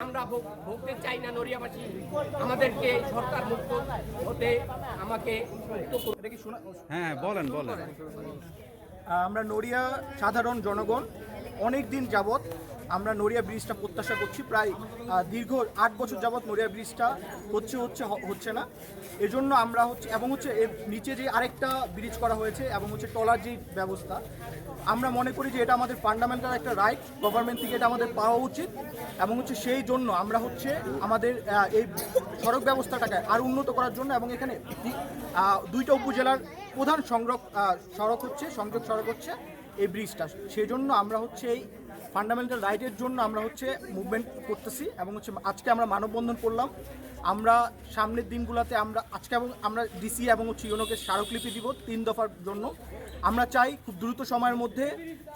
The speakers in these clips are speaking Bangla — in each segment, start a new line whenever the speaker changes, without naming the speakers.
আমরা ভোগ- ভোগতে চাই না নড়িয়াবাসী। আমাদেরকে সরকার মুক্ত হতে আমাকে
হ্যাঁ বলেন বলেন।
আমরা নড়িয়া সাধারণ জনগণ অনেক দিন যাবৎ আমরা নড়িয়া ব্রিজটা প্রত্যাশা করছি। প্রায় দীর্ঘ আট বছর যাবৎ নড়িয়া ব্রিজটা হচ্ছে হচ্ছে হচ্ছে না। এজন্য আমরা হচ্ছে, এবং হচ্ছে এর নিচে যে আরেকটা ব্রিজ করা হয়েছে এবং হচ্ছে টলার যে ব্যবস্থা, আমরা মনে করি যে এটা আমাদের ফান্ডামেন্টাল একটা রাইট গভর্নমেন্ট থেকে এটা আমাদের পাওয়া উচিত। এবং হচ্ছে সেই জন্য আমরা হচ্ছে আমাদের এই সড়ক ব্যবস্থাটাকে আরও উন্নত করার জন্য এবং এখানে দুইটা উপজেলার প্রধান সংরক সড়ক হচ্ছে, সংযোগ সড়ক হচ্ছে এই ব্রিজটা সেই জন্য আমরা হচ্ছে এই ফান্ডামেন্টাল রাইটের জন্য আমরা হচ্ছে মুভমেন্ট করতেছি এবং হচ্ছে আজকে আমরা মানববন্ধন করলাম। আমরা সামনের দিনগুলোতে আমরা আজকে এবং আমরা ডিসি এবং হচ্ছে ইউনোকে স্মারকলিপি দিব তিন দফার জন্য। আমরা চাই খুব দ্রুত সময়ের মধ্যে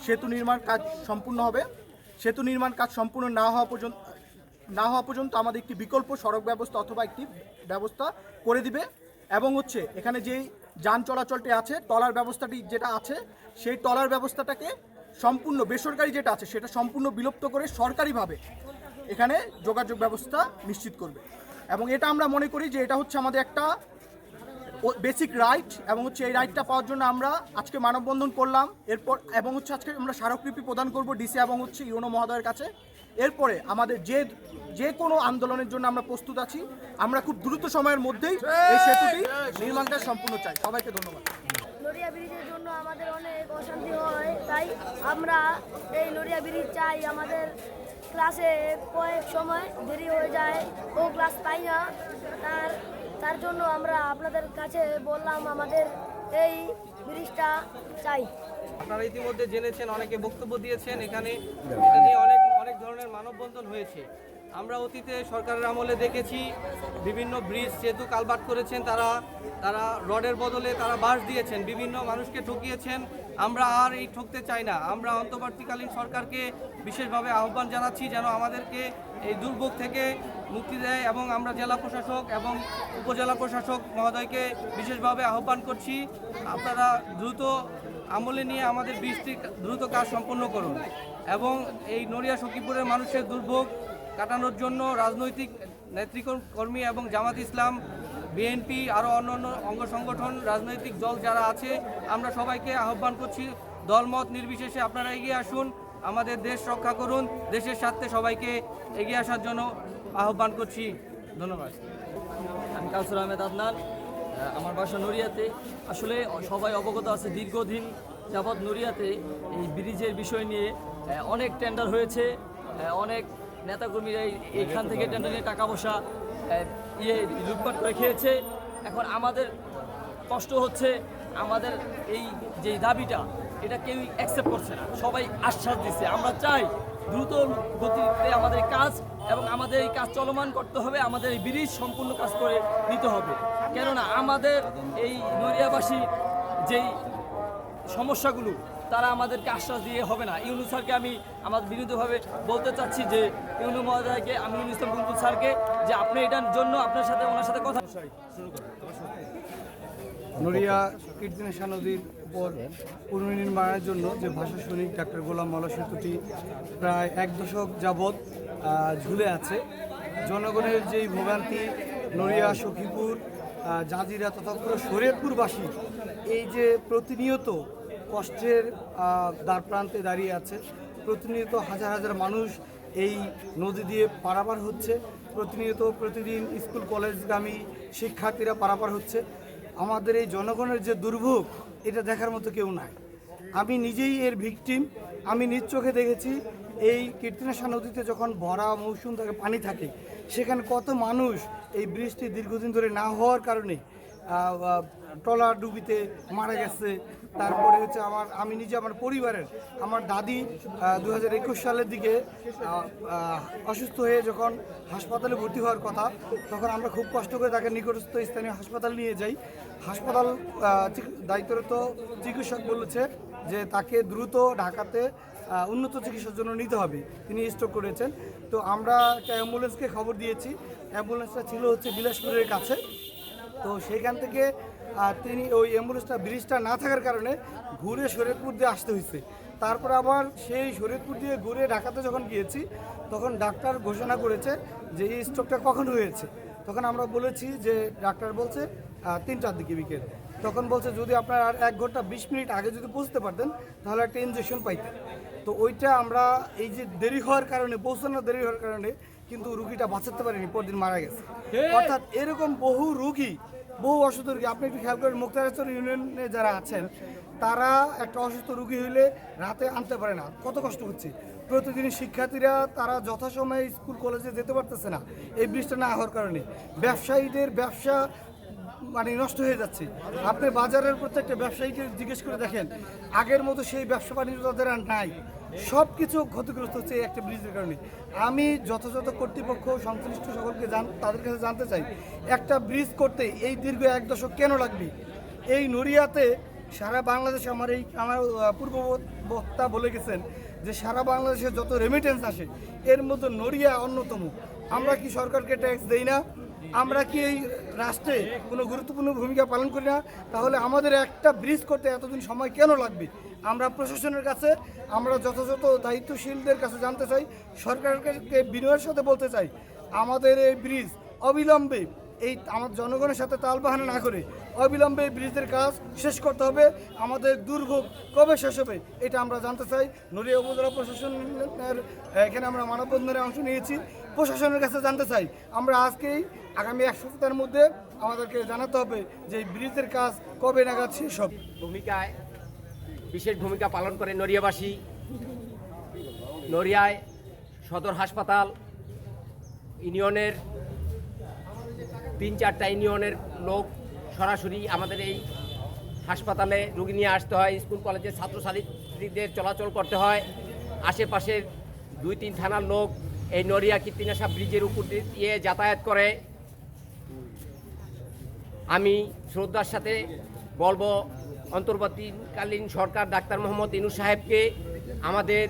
সেতু নির্মাণ কাজ সম্পূর্ণ হবে। সেতু নির্মাণ কাজ সম্পূর্ণ না হওয়া পর্যন্ত, না হওয়া পর্যন্ত আমাদের একটি বিকল্প সড়ক ব্যবস্থা অথবা একটি ব্যবস্থা করে দিবে এবং হচ্ছে এখানে যেই যান চলাচলটি আছে, টলার ব্যবস্থাটি যেটা আছে, সেই টলার ব্যবস্থাটাকে সম্পূর্ণ বেসরকারি যেটা আছে, সেটা সম্পূর্ণ বিলুপ্ত করে সরকারিভাবে এখানে যোগাযোগ ব্যবস্থা নিশ্চিত করবে। এবং এটা আমরা মনে করি যে এটা হচ্ছে আমাদের একটা বেসিক রাইট এবং হচ্ছে এই রাইটটা পাওয়ার জন্য আমরা আজকে মানববন্ধন করলাম। এরপর এবং হচ্ছে আজকে আমরা স্মারকলিপি প্রদান করব ডিসি এবং হচ্ছে ইউনো মহোদয়ের কাছে। এরপরে আমাদের যে যে কোনো আন্দোলনের জন্য আমরা প্রস্তুত আছি। আমরা খুব দ্রুত সময়ের মধ্যেই এই সেতুটি নির্মাণটা সম্পূর্ণ চাই। সবাইকে ধন্যবাদ।
নড়িয়া ব্রিজের জন্য আমাদের অনেক অশান্তি হয়, তাই আমরা এই নড়িয়া ব্রিজ চাই আমাদের ক্লাসে কয়েক সময় দেরি হয়ে যায়, ও ক্লাস পাই না। তার তার জন্য আমরা আপনাদের কাছে বললাম আমাদের এই ব্রিজটা চাই।
আপনারা ইতিমধ্যে জেনেছেন, অনেকে বক্তব্য দিয়েছেন, এখানে অনেক অনেক ধরনের মানববন্ধন হয়েছে। আমরা অতীতে সরকারের আমলে দেখেছি বিভিন্ন ব্রিজ সেতু কালবাট করেছেন তারা তারা রডের বদলে তারা বাঁশ দিয়েছেন, বিভিন্ন মানুষকে ঠকিয়েছেন। আমরা আর এই ঠকতে চাই না। আমরা অন্তর্বর্তীকালীন সরকারকে বিশেষভাবে আহ্বান জানাচ্ছি যেন আমাদেরকে এই দুর্ভোগ থেকে মুক্তি দেয় এবং আমরা জেলা প্রশাসক এবং উপজেলা প্রশাসক মহোদয়কে বিশেষভাবে আহ্বান করছি, আপনারা দ্রুত আমলে নিয়ে আমাদের বৃষ্টি দ্রুত কাজ সম্পন্ন করুন এবং এই নড়িয়া সখীপুরের মানুষের দুর্ভোগ কাটানোর জন্য রাজনৈতিক নেতৃকর্মী এবং জামাত ইসলাম বিএনপি আরও অন্যান্য অঙ্গ সংগঠন, রাজনৈতিক দল যারা আছে, আমরা সবাইকে আহ্বান করছি, দলমত নির্বিশেষে আপনারা এগিয়ে আসুন, আমাদের দেশ রক্ষা করুন, দেশের স্বার্থে সবাইকে এগিয়ে আসার জন্য আহ্বান করছি, ধন্যবাদ।
আমি কাউসুর আহমেদ আদনান আমার বাসা নড়িয়াতে। আসলে সবাই অবগত আছে, দীর্ঘদিন যাবৎ নড়িয়াতে এই ব্রিজের বিষয় নিয়ে অনেক টেন্ডার হয়েছে অনেক নেতাকর্মীরা এই- এইখান থেকে টেন্ডার নিয়ে টাকা পয়সা ইয়ে লুটপাট করে খেয়েছে। এখন আমাদের কষ্ট হচ্ছে, আমাদের এই যে দাবিটা, এটা কেউই অ্যাকসেপ্ট করছে না। সবাই আশ্বাস দিচ্ছে আমরা চাই দ্রুত গতিতে আমাদের কাজ এবং আমাদের এই কাজ চলমান করতে হবে, আমাদের এই ব্রিজ সম্পূর্ণ কাজ করে নিতে হবে। কেননা আমাদের এই নড়িয়াবাসী যেই সমস্যাগুলো তারা আমাদেরকে আশ্বাস দিয়ে হবে না। ইউনু স্যারকে আমি আমার বিনীতভাবে বলতে চাচ্ছি যে, ইউনু মহোদয়কে, আমি ইউনু ইসলাম বুলবুল স্যারকে যে আপনি এটার জন্য আপনার সাথে, ওনার সাথে কথা
নড়িয়া কীর্তিনেশা নদীর উপর পুনর্নির্মাণের জন্য যে ভাষা সৈনিক ডাক্তার গোলাম মালা সেতুটি প্রায় এক দশক যাবৎ ঝুলে আছে। জনগণের যেই ভোগান্তি নড়িয়া সখীপুর জাজিরা তথা পুরো শরীয়তপুরবাসী, এই যে প্রতিনিয়ত কষ্টের দ্বার প্রান্তে দাঁড়িয়ে আছে। প্রতিনিয়ত হাজার হাজার মানুষ এই নদী দিয়ে পারাপার হচ্ছে। প্রতিনিয়ত প্রতিদিন স্কুল, কলেজগামী শিক্ষার্থীরা পারাপার হচ্ছে। আমাদের এই জনগণের যে দুর্ভোগ, এটা দেখার মতো কেউ নাই। আমি নিজেই এর ভিকটিম। আমি নিজ চোখে দেখেছি এই কীর্তিনাশা নদীতে যখন ভরা মৌসুম থাকে, পানি থাকে, সেখানে কত মানুষ এই বৃষ্টি দীর্ঘদিন ধরে না হওয়ার কারণে ট্রলার ডুবিতে মারা গেছে। তারপরে হচ্ছে আমার, আমি নিজে আমার পরিবারের, আমার দাদি দু হাজার একুশ সালের দিকে অসুস্থ হয়ে যখন হাসপাতালে ভর্তি হওয়ার কথা, তখন আমরা খুব কষ্ট করে তাকে নিকটস্থ স্থানীয় হাসপাতাল নিয়ে যাই। হাসপাতাল দায়িত্বরত চিকিৎসক বলেছে যে তাকে দ্রুত ঢাকাতে উন্নত চিকিৎসার জন্য নিতে হবে। তিনি স্ট্রোক করেছেন। তো আমরা একটা অ্যাম্বুলেন্সকে খবর দিয়েছি। অ্যাম্বুলেন্সটা ছিল হচ্ছে বিলাসপুরের কাছে। তো সেখান থেকে তিনি ওই অ্যাম্বুলেন্সটা, ব্রিজটা না থাকার কারণে ঘুরে শরীরপুর দিয়ে আসতে হয়েছে। তারপরে আবার সেই শরীরপুর দিয়ে ঘুরে ঢাকাতে যখন গিয়েছি, তখন ডাক্তার ঘোষণা করেছে যে এই স্ট্রোকটা কখন হয়েছে। তখন আমরা বলেছি যে, ডাক্তার বলছে তিনটার দিকে বিকেল। তখন বলছে, যদি আপনার আর এক ঘণ্টা বিশ মিনিট আগে যদি পৌঁছতে পারতেন, তাহলে একটা ইঞ্জেকশন পাইতেন। তো ওইটা আমরা এই যে দেরি হওয়ার কারণে পৌঁছানো দেরি হওয়ার কারণে কিন্তু রুগীটা বাঁচাতে পারেনি পরদিন মারা গেছে। অর্থাৎ এরকম বহু রুগী বহু অসুস্থ রুগী আপনি একটু খেয়াল করেন মুক্তারেশ্বর ইউনিয়নে যারা আছেন তারা একটা অসুস্থ রুগী হইলে রাতে আনতে পারে না। কত কষ্ট হচ্ছে। প্রতিদিন শিক্ষার্থীরা তারা যথাসময়ে স্কুল কলেজে যেতে পারতেছে না। এই বৃষ্টি না হওয়ার কারণে। ব্যবসায়ীদের ব্যবসা মানে নষ্ট হয়ে যাচ্ছে। আপনি বাজারের প্রত্যেকটা ব্যবসায়ীকে জিজ্ঞেস করে দেখেন আগের মতো সেই ব্যবসা বাণিজ্য তাদের আর নাই। সব কিছু ক্ষতিগ্রস্ত হচ্ছে এই একটা ব্রিজের কারণে। আমি যথাযথ কর্তৃপক্ষ সংশ্লিষ্ট সকলকে জান তাদের কাছে জানতে চাই একটা ব্রিজ করতে এই দীর্ঘ এক দশক কেন লাগবে? এই নড়িয়াতে সারা বাংলাদেশে আমার এই আমার আহ, পূর্ব বক্তা বলে গেছেন যে সারা বাংলাদেশে যত রেমিটেন্স আসে এর মধ্যে নড়িয়া অন্যতম। আমরা কি সরকারকে ট্যাক্স দেই না? আমরা কি এই রাষ্ট্রে কোনো গুরুত্বপূর্ণ ভূমিকা পালন করি না? তাহলে আমাদের একটা ব্রিজ করতে এতদিন সময় কেন লাগবে? আমরা প্রশাসনের কাছে, আমরা যথাযথ দায়িত্বশীলদের কাছে জানতে চাই, সরকারকে বিনয়ের সাথে বলতে চাই, আমাদের এই ব্রিজ অবিলম্বে এই আমার জনগণের সাথে তাল তালবাহানা না করে অবিলম্বে ব্রিজের কাজ শেষ করতে হবে। আমাদের দুর্ভোগ কবে শেষ হবে এটা আমরা জানতে চাই। নড়িয়া উপজেলা প্রশাসনের, এখানে আমরা মানববন্ধনে অংশ নিয়েছি। প্রশাসনের কাছে জানতে চাই, আমরা আজকেই, আগামী এক সপ্তাহের মধ্যে আমাদেরকে জানাতে হবে যে ব্রিজের কাজ কবে নাগাদ শেষ হবে।
ভূমিকায় বিশেষ ভূমিকা পালন করে নড়িয়াবাসী। নড়িয়ায় সদর হাসপাতাল, ইউনিয়নের তিন চারটা ইউনিয়নের লোক সরাসরি আমাদের এই হাসপাতালে রুগী নিয়ে আসতে হয়। স্কুল কলেজের ছাত্রছাত্রীদের চলাচল করতে হয়। আশেপাশের দুই, তিন থানার লোক এই নড়িয়া কীর্তিনাশা ব্রিজের উপর দিয়ে যাতায়াত করে। আমি শ্রদ্ধার সাথে বলব অন্তর্বর্তীকালীন সরকার ডাক্তার মোহাম্মদ ইনু সাহেবকে আমাদের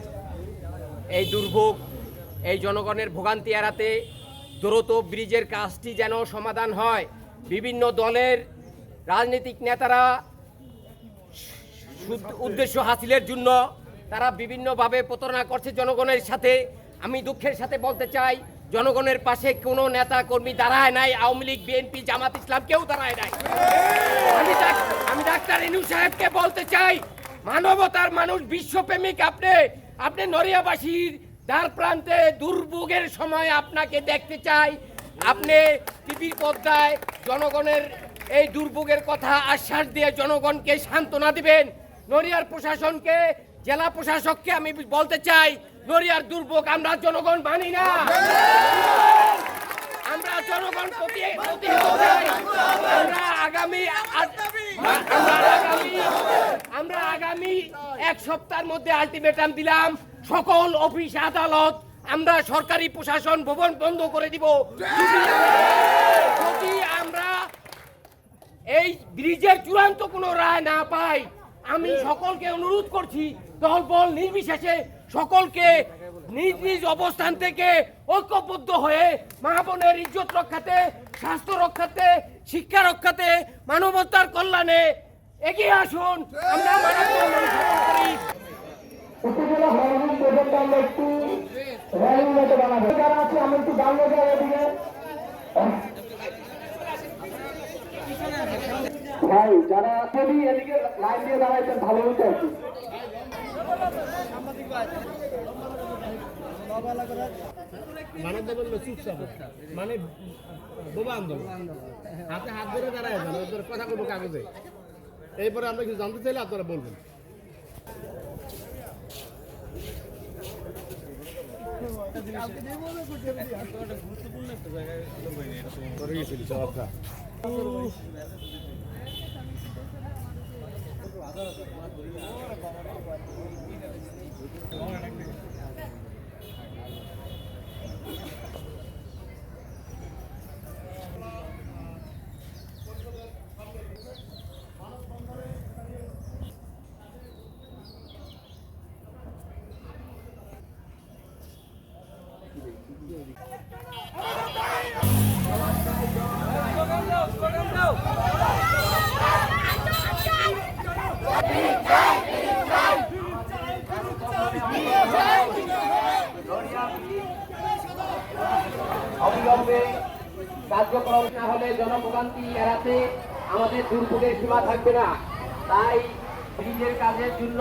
এই দুর্ভোগ, এই জনগণের ভোগান্তি এড়াতে দ্রুত ব্রিজের কাজটি যেন সমাধান হয়। বিভিন্ন দলের রাজনৈতিক নেতারা উদ্দেশ্য হাসিলের জন্য তারা বিভিন্নভাবে প্রতারণা করছে জনগণের সাথে। আমি দুঃখের সাথে বলতে চাই জনগণের পাশে কোনো নেতা কর্মী দাঁড়ায় নাই, আওয়ামী লীগ, বিএনপি, জামাত ইসলাম কেউ দাঁড়ায় নাই। আমি আমি ডাক্তার ইনু সাহেবকে বলতে চাই, মানবতার মানুষ, বিশ্বপ্রেমিক, আপনি আপনি নড়িয়াবাসীর দ্বার প্রান্তে দুর্ভোগের সময় আপনাকে দেখতে চাই। আপনি টিভির পর্দায় জনগণের এই দুর্ভোগের কথা আশ্বাস দিয়ে জনগণকে সান্ত্বনা দিবেন। নড়িয়ার প্রশাসনকে জেলা প্রশাসককে আমি বলতে চাই, নড়িয়ার দুর্ভোগ আমরা জনগণ মানি না। আমরা জনগণ আমরা আগামী আমরা আগামী এক সপ্তাহের মধ্যে আলটিমেটাম দিলাম, সকল অফিস, আদালত, আমরা সরকারি প্রশাসন, ভবন বন্ধ করে দিব। যদি আমরা এই ব্রিজের চূড়ান্ত কোনো রায় না পাই, আমি সকলকে অনুরোধ করছি দলবল নির্বিশেষে সকলকে নিজ নিজ অবস্থান থেকে ঐক্যবদ্ধ হয়ে মা বোনের ইজ্জত রক্ষাতে, স্বাস্থ্য রক্ষাতে, শিক্ষা রক্ষাতে, মানবতার কল্যাণে এগিয়ে আসুন। আমরা
ভাই, যারা এদিকে লাইন দিয়ে দাঁড়াইছেন, ভালো হতো মানে
দেখবেন চুপচাপ মানে বোবা আন্দোলন। হাতে হাত ধরে দাঁড়ায় যান ওদের কথা বলব কাগজে। এরপরে আমরা কিছু জানতে চাইলে আপনারা বলবেন। গুরুত্বপূর্ণ একটা জায়গায়
Oh, I like it. কার্যক্রম না হলে জনভোগান্তি এড়াতে আমাদের দুর্ভোগের সীমা থাকবে না। তাই ব্রিজের কাজের জন্য